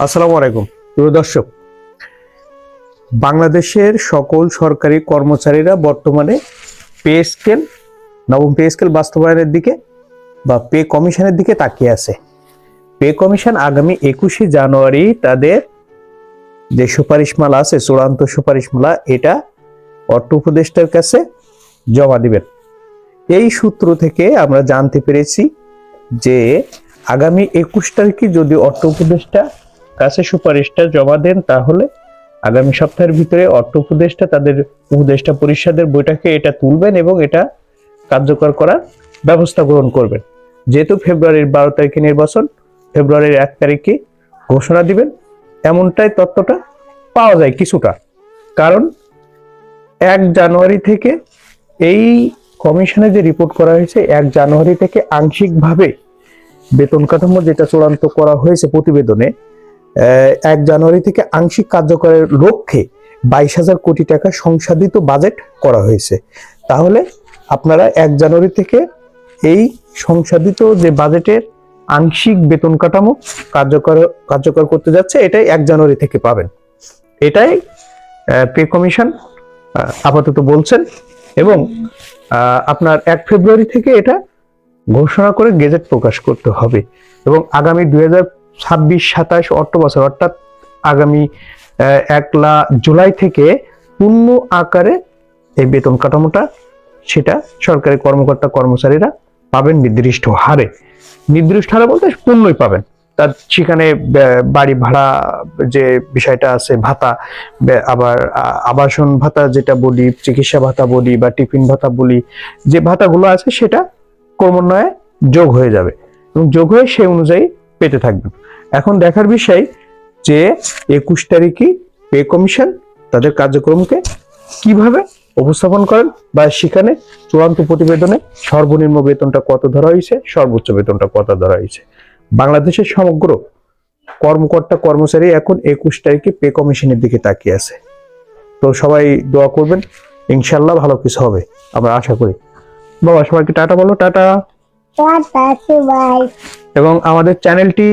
আসসালামু আলাইকুম। প্রিয় দর্শক, বাংলাদেশের সকল সরকারি কর্মচারীরা বর্তমানে পে স্কেল, নবম পে স্কেল বাস্তবায়নের দিকে বা পে কমিশনের দিকে তাকিয়ে আছে। পে কমিশন আগামী একুশে জানুয়ারি তাদের যে সুপারিশমালা আছে, চূড়ান্ত সুপারিশমালা, এটা অর্থ উপদেষ্টার কাছে জমা দিবেন। এই সূত্র থেকে আমরা জানতে পেরেছি যে আগামী একুশ তারিখে যদি অর্থ উপদেষ্টা কাছে সুপারিশটা জমা দেন, তাহলে আগামী সপ্তাহের ভিতরে অর্থ উপদেষ্টা তাদের উপদেষ্টা পরিষদের বৈঠকে এটা তুলবেন এবং এটা কার্যকর করার ব্যবস্থা গ্রহণ করবেন। যেহেতু ফেব্রুয়ারির বারো তারিখে নির্বাচন, ফেব্রুয়ারির এক তারিখে ঘোষণা দিবেন, এমনটাই তত্ত্বটা পাওয়া যায় কিছুটা। কারণ এক জানুয়ারি থেকে এই কমিশনে যে রিপোর্ট করা হয়েছে, এক জানুয়ারি থেকে আংশিকভাবে বেতন কাঠামো যেটা চূড়ান্ত করা হয়েছে প্রতিবেদনে এক জানুয়ারি থেকে আংশিক কার্যকরের লক্ষ্যে বাইশ হাজার কোটি টাকা সংশোধিত বাজেট করা হয়েছে। তাহলে আপনারা এক জানুয়ারি থেকে এই সংশোধিত যে বাজেটের আংশিক বেতন কাঠামো কার্যকর কার্যকর করতে যাচ্ছে, এটাই এক জানুয়ারি থেকে পাবেন। এটাই পে কমিশন আপাতত বলছেন এবং আপনার এক ফেব্রুয়ারি থেকে এটা ঘোষণা করে গেজেট প্রকাশ করতে হবে এবং আগামী দুই হাজার ছাব্বিশ, সাতাশ অর্থ বছর অর্থাৎ আগামী একলা জুলাই থেকে পূর্ণ আকারে এই বেতন কাঠামোটা, সেটা সরকারি কর্মকর্তা কর্মচারীরা পাবেন নির্দিষ্ট হারে। নির্দিষ্ট হারে বলতে পূর্ণই পাবেন। তার সেখানে বাড়ি ভাড়া যে বিষয়টা আছে, ভাতা আবার আবাসন ভাতা যেটা বলি, চিকিৎসা ভাতা বলি বা টিফিন ভাতা বলি, যে ভাতাগুলো আছে সেটা ক্রমান্বয়ে যোগ হয়ে যাবে এবং যোগ হয়ে সেই অনুযায়ী পেতে থাকবেন। এখন দেখার বিষয় যে একুশ তারিখে পে কমিশন তাদের কার্যক্রমকে কীভাবে উপস্থাপন করেন বা সেখানে চূড়ান্ত প্রতিবেদনে সর্বনিম্ন বেতনটা কত ধরা হয়েছে সর্বোচ্চ বেতনটা কত ধরা হয়েছে। বাংলাদেশের সমগ্র কর্মকর্তা কর্মচারী এখন একুশ তারিখে পে কমিশনের দিকে তাকিয়ে আছে। তো সবাই দোয়া করবেন ইনশাল্লাহ ভালো কিছু হবে আমরা আশা করি। বাবা সবাইকে টাটা বলো টাটা। টাটা এবং আমাদের চ্যানেলটি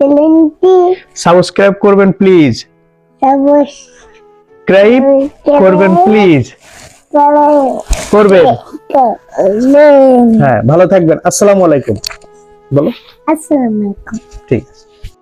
চ্যানেলটি সাবস্ক্রাইব করবেন প্লিজ সাবস্ক্রাইব করবেন প্লিজ করবেন হ্যাঁ ভালো থাকবেন। আসসালামু আলাইকুম। বলো। আসসালামু আলাইকুম। ঠিক আছে।